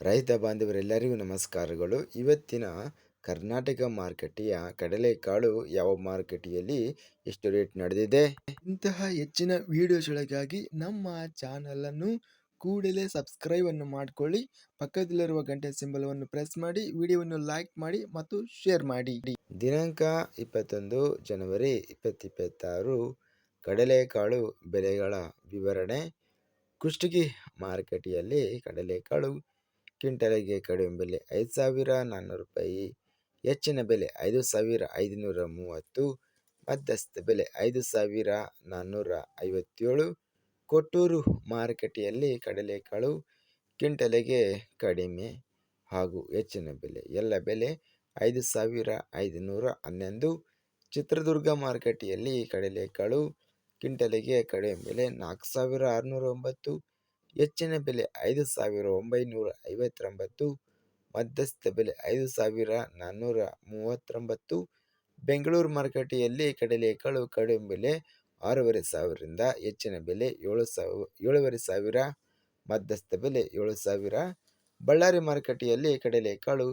ರೈತ ಬಾಂಧವರೆಲ್ಲರಿಗೂ ನಮಸ್ಕಾರಗಳು. ಇವತ್ತಿನ ಕರ್ನಾಟಕ ಮಾರುಕಟ್ಟೆಯ ಕಡಲೆಕಾಳು ಯಾವ ಮಾರುಕಟ್ಟೆಯಲ್ಲಿ ಎಷ್ಟು ರೇಟ್ ನಡೆದಿದೆ? ಇಂತಹ ಹೆಚ್ಚಿನ ವಿಡಿಯೋಸ್ಗಳಿಗಾಗಿ ನಮ್ಮ ಚಾನಲನ್ನು ಕೂಡಲೇ ಸಬ್ಸ್ಕ್ರೈಬ್ ಅನ್ನು ಮಾಡಿಕೊಳ್ಳಿ. ಪಕ್ಕದಲ್ಲಿರುವ ಗಂಟೆ ಸಿಂಬಲವನ್ನು ಪ್ರೆಸ್ ಮಾಡಿ, ವಿಡಿಯೋವನ್ನು ಲೈಕ್ ಮಾಡಿ ಮತ್ತು ಶೇರ್ ಮಾಡಿ. ದಿನಾಂಕ ಇಪ್ಪತ್ತೊಂದು ಜನವರಿ ಇಪ್ಪತ್ತಿಪ್ಪತ್ತಾರು. ಕಡಲೆಕಾಳು ಬೆಲೆಗಳ ವಿವರಣೆ. ಕುಷ್ಟಗಿ ಮಾರುಕಟ್ಟೆಯಲ್ಲಿ ಕಡಲೆಕಾಳು ಕ್ವಿಂಟಲಿಗೆ ಕಡಿಮೆ ಬೆಲೆ ಐದು ಸಾವಿರ ನಾನ್ನೂರು ರೂಪಾಯಿ, ಹೆಚ್ಚಿನ ಬೆಲೆ ಐದು ಸಾವಿರ ಐದುನೂರ ಮೂವತ್ತು, ಮಧ್ಯಸ್ಥ ಬೆಲೆ ಐದು ಸಾವಿರ ನಾನ್ನೂರ ಐವತ್ತೇಳು. ಕೊಟ್ಟೂರು ಮಾರುಕಟ್ಟೆಯಲ್ಲಿ ಕಡಲೆಕಾಳು ಕ್ವಿಂಟಲಿಗೆ ಕಡಿಮೆ ಹಾಗೂ ಹೆಚ್ಚಿನ ಬೆಲೆ, ಎಲ್ಲ ಬೆಲೆ ಐದು ಸಾವಿರ ಐದುನೂರ ಹನ್ನೊಂದು. ಚಿತ್ರದುರ್ಗ ಮಾರುಕಟ್ಟೆಯಲ್ಲಿ ಕಡಲೆಕಾಳು ಕ್ವಿಂಟಲಿಗೆ ಕಡಿಮೆ ಬೆಲೆ ನಾಲ್ಕು ಸಾವಿರ ಆರುನೂರ ಒಂಬತ್ತು. ಹೆಚ್ಚಿನ ಬೆಲೆ ಐದು ಸಾವಿರ ಒಂಬೈನೂರ ಐವತ್ತೊಂಬತ್ತು, ಮಧ್ಯಸ್ಥ ಬೆಲೆ ಐದು ಸಾವಿರ ನಾನ್ನೂರ ಮೂವತ್ತೊಂಬತ್ತು, ಬೆಂಗಳೂರು ಮಾರುಕಟ್ಟೆಯಲ್ಲಿ ಕಡಲೆಕಾಳು ಕಡಿಮೆ ಬೆಲೆ ಆರೂವರೆ ಸಾವಿರದಿಂದ ಹೆಚ್ಚಿನ ಬೆಲೆ ಏಳು ಸಾವಿರ ಏಳುವರೆ ಸಾವಿರ, ಮಧ್ಯಸ್ಥ ಬೆಲೆ ಏಳು ಸಾವಿರ, ಬಳ್ಳಾರಿ ಮಾರುಕಟ್ಟೆಯಲ್ಲಿ ಕಡಲೆಕಾಳು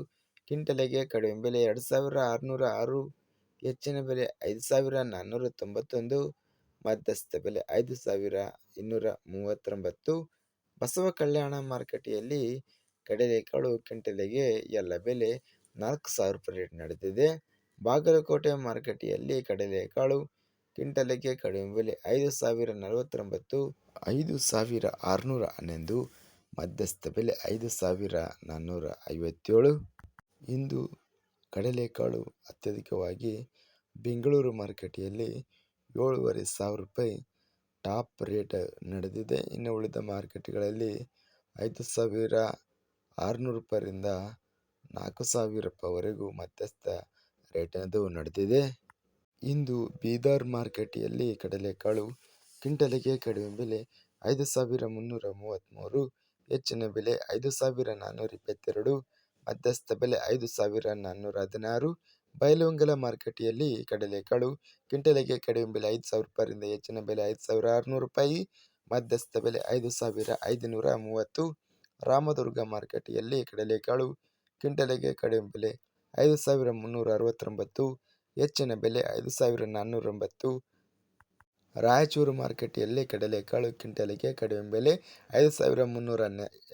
ಕಿಂಟಲೆಗೆ ಕಡಿಮೆ ಬೆಲೆ ಎರಡು ಸಾವಿರ ಆರುನೂರ ಆರು, ಹೆಚ್ಚಿನ ಬೆಲೆ ಐದು ಸಾವಿರ ನಾನ್ನೂರ ತೊಂಬತ್ತೊಂದು, ಮಧ್ಯಸ್ಥ ಬೆಲೆ ಐದು ಸಾವಿರ ಇನ್ನೂರ ಮೂವತ್ತೊಂಬತ್ತು ಬಸವ ಕಲ್ಯಾಣ ಮಾರುಕಟ್ಟೆಯಲ್ಲಿ ಕಡಲೆಕಾಳು ಕ್ವಿಂಟಲಿಗೆ ಎಲ್ಲ ಬೆಲೆ ನಾಲ್ಕು ಸಾವಿರ ರೂಪಾಯಿ ರೇಟ್ ನಡೆದಿದೆ. ಬಾಗಲಕೋಟೆ ಮಾರುಕಟ್ಟೆಯಲ್ಲಿ ಕಡಲೆಕಾಳು ಕ್ವಿಂಟಲಿಗೆ ಕಡಿಮೆ ಬೆಲೆ ಐದು ಸಾವಿರ ನಲವತ್ತೊಂಬತ್ತು, ಐದು ಸಾವಿರ ಆರುನೂರ ಹನ್ನೊಂದು, ಮಧ್ಯಸ್ಥ ಬೆಲೆ ಐದು ಸಾವಿರ ನಾನ್ನೂರ ಐವತ್ತೇಳು. ಇಂದು ಕಡಲೆಕಾಳು ಅತ್ಯಧಿಕವಾಗಿ ಬೆಂಗಳೂರು ಮಾರುಕಟ್ಟೆಯಲ್ಲಿ ಏಳುವರೆ ಸಾವಿರ ರೂಪಾಯಿ ಟಾಪ್ ರೇಟ್ ನಡೆದಿದೆ. ಇನ್ನು ಉಳಿದ ಮಾರ್ಕೆಟ್ಗಳಲ್ಲಿ ಐದು ಸಾವಿರ ಆರುನೂರು ರೂಪಾಯಿಂದ ನಾಲ್ಕು ಸಾವಿರ ರೂಪಾಯಿವರೆಗೂ ಮಧ್ಯಸ್ಥ ರೇಟದು ನಡೆದಿದೆ. ಇಂದು ಬೀದರ್ ಮಾರ್ಕೆಟಿಯಲ್ಲಿ ಕಡಲೆಕಾಳು ಕ್ವಿಂಟಲಿಗೆ ಕಡಿಮೆ ಬೆಲೆ ಐದು ಸಾವಿರ ಮುನ್ನೂರ ಮೂವತ್ತ್ಮೂರು ಹೆಚ್ಚಿನ ಬೆಲೆ ಐದು ಸಾವಿರ ನಾನ್ನೂರ ಇಪ್ಪತ್ತೆರಡು, ಮಧ್ಯಸ್ಥ ಬೆಲೆ ಐದು ಸಾವಿರ ನಾನ್ನೂರ ಹದಿನಾರು ಬೈಲಹೊಂಗಲ ಮಾರುಕಟ್ಟೆಯಲ್ಲಿ ಕಡಲೆಕಾಳು ಕ್ವಿಂಟಲಿಗೆ ಕಡಿಮೆ ಬೆಲೆ ಐದು ಸಾವಿರ ರೂಪಾಯಿಂದ ಹೆಚ್ಚಿನ ಬೆಲೆ ಐದು ಸಾವಿರ ಆರುನೂರು ರೂಪಾಯಿ, ಮಧ್ಯಸ್ಥ ಬೆಲೆ ಐದು ಸಾವಿರ ಐದುನೂರ ಮೂವತ್ತು. ರಾಮದುರ್ಗ ಮಾರುಕಟ್ಟೆಯಲ್ಲಿ ಕಡಲೆಕಾಳು ಕ್ವಿಂಟಲಿಗೆ ಕಡಿಮೆ ಬೆಲೆ ಐದು ಸಾವಿರ ಮುನ್ನೂರ ಅರವತ್ತೊಂಬತ್ತು, ಹೆಚ್ಚಿನ ಬೆಲೆ ಐದು ಸಾವಿರ ನಾನ್ನೂರೊಂಬತ್ತು ರಾಯಚೂರು ಮಾರುಕಟ್ಟೆಯಲ್ಲಿ ಕಡಲೆಕಾಳು ಕ್ವಿಂಟಲಿಗೆ ಕಡಿಮೆ ಬೆಲೆ ಐದು ಸಾವಿರ ಮುನ್ನೂರ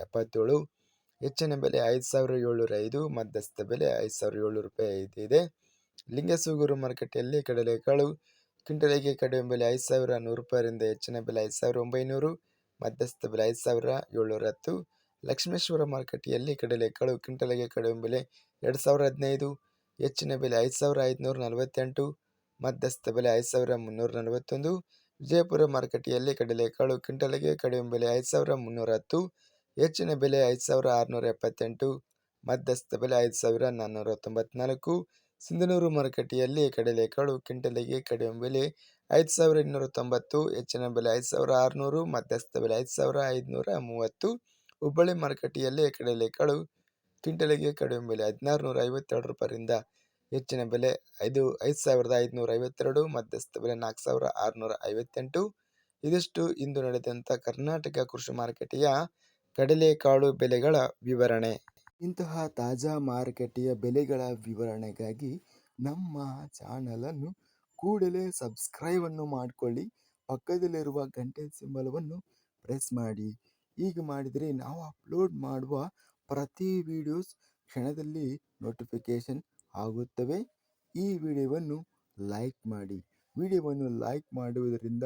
ಎಪ್ಪತ್ತೇಳು. ಹೆಚ್ಚಿನ ಬೆಲೆ ಐದು ಸಾವಿರ ಏಳ್ನೂರ ಐದು, ಮಧ್ಯಸ್ಥ ಬೆಲೆ ಐದು ಸಾವಿರ ಏಳ್ನೂರು ರೂಪಾಯಿ ಇದೆ. ಲಿಂಗಸೂಗೂರು ಮಾರುಕಟ್ಟೆಯಲ್ಲಿ ಕಡಲೆಕಾಳು ಕ್ವಿಂಟಲಿಗೆ ಕಡಿಮೆ ಬೆಲೆ ಐದು ಸಾವಿರ ನೂರು ರೂಪಾಯಿರಿಂದ ಹೆಚ್ಚಿನ ಬೆಲೆ ಐದು ಸಾವಿರ ಒಂಬೈನೂರು, ಮಧ್ಯಸ್ಥ ಬೆಲೆ ಐದು ಸಾವಿರ ಏಳ್ನೂರ ಹತ್ತು. ಲಕ್ಷ್ಮೇಶ್ವರ ಮಾರುಕಟ್ಟೆಯಲ್ಲಿ ಕಡಲೆಕಾಳು ಕ್ವಿಂಟಲಿಗೆ ಕಡಿಮೆ ಬೆಲೆ ಎರಡು ಸಾವಿರ ಹದಿನೈದು, ಹೆಚ್ಚಿನ ಬೆಲೆ ಐದು ಸಾವಿರ ಐದುನೂರ ನಲವತ್ತೆಂಟು, ಮಧ್ಯಸ್ಥ ಬೆಲೆ ಐದು ಸಾವಿರ ಮುನ್ನೂರ ನಲವತ್ತೊಂದು. ವಿಜಯಪುರ ಮಾರುಕಟ್ಟೆಯಲ್ಲಿ ಕಡಲೆಕಾಳು ಕ್ವಿಂಟಲಿಗೆ ಕಡಿಮೆ ಬೆಲೆ ಐದು ಸಾವಿರ ಮುನ್ನೂರ ಹತ್ತು. ಹೆಚ್ಚಿನ ಬೆಲೆ ಐದು ಸಾವಿರ ಆರುನೂರ ಎಪ್ಪತ್ತೆಂಟು, ಮಧ್ಯಸ್ಥ ಬೆಲೆ ಐದು ಸಾವಿರ ನಾನ್ನೂರ ತೊಂಬತ್ನಾಲ್ಕು, ಸಿಂಧನೂರು ಮಾರುಕಟ್ಟೆಯಲ್ಲಿ ಕಡಲೆಕಾಳು ಕ್ವಿಂಟಲಿಗೆ ಕಡಿಮೆ ಬೆಲೆ ಐದು ಸಾವಿರ ಇನ್ನೂರ ತೊಂಬತ್ತು, ಹೆಚ್ಚಿನ ಬೆಲೆ ಐದು ಸಾವಿರ ಆರುನೂರು, ಮಧ್ಯಸ್ಥ ಬೆಲೆ ಐದು ಸಾವಿರ ಐದುನೂರ ಮೂವತ್ತು, ಹುಬ್ಬಳ್ಳಿ ಮಾರುಕಟ್ಟೆಯಲ್ಲಿ ಕಡಲೆಕಾಳು ಕ್ವಿಂಟಲಿಗೆ ಕಡಿಮೆ ಬೆಲೆ ಹದಿನಾರು ನೂರ ಐವತ್ತೆರಡು ರೂಪಾಯಿಂದ ಹೆಚ್ಚಿನ ಬೆಲೆ ಐದು ಐದು ಸಾವಿರದ ಐದುನೂರ ಐವತ್ತೆರಡು, ಮಧ್ಯಸ್ಥ ಬೆಲೆ ನಾಲ್ಕು ಸಾವಿರ ಆರುನೂರ ಐವತ್ತೆಂಟು. ಇದಿಷ್ಟು ಇಂದು ನಡೆದಂಥ ಕರ್ನಾಟಕ ಕೃಷಿ ಮಾರುಕಟ್ಟೆಯ ಕಡಲೆಕಾಳು ಬೆಲೆಗಳ ವಿವರಣೆ. ಇಂತಹ ತಾಜಾ ಮಾರುಕಟ್ಟೆಯ ಬೆಲೆಗಳ ವಿವರಣೆಗಾಗಿ ನಮ್ಮ ಚಾನಲನ್ನು ಕೂಡಲೇ ಸಬ್ಸ್ಕ್ರೈಬನ್ನು ಮಾಡಿಕೊಳ್ಳಿ. ಪಕ್ಕದಲ್ಲಿರುವ ಗಂಟೆ ಸಿಂಬಲವನ್ನು ಪ್ರೆಸ್ ಮಾಡಿ. ಹೀಗೆ ಮಾಡಿದರೆ ನಾವು ಅಪ್ಲೋಡ್ ಮಾಡುವ ಪ್ರತಿ ವಿಡಿಯೋಸ್ ಕ್ಷಣದಲ್ಲಿ ನೋಟಿಫಿಕೇಷನ್ ಆಗುತ್ತವೆ. ಈ ವಿಡಿಯೋವನ್ನು ಲೈಕ್ ಮಾಡಿ. ವಿಡಿಯೋವನ್ನು ಲೈಕ್ ಮಾಡುವುದರಿಂದ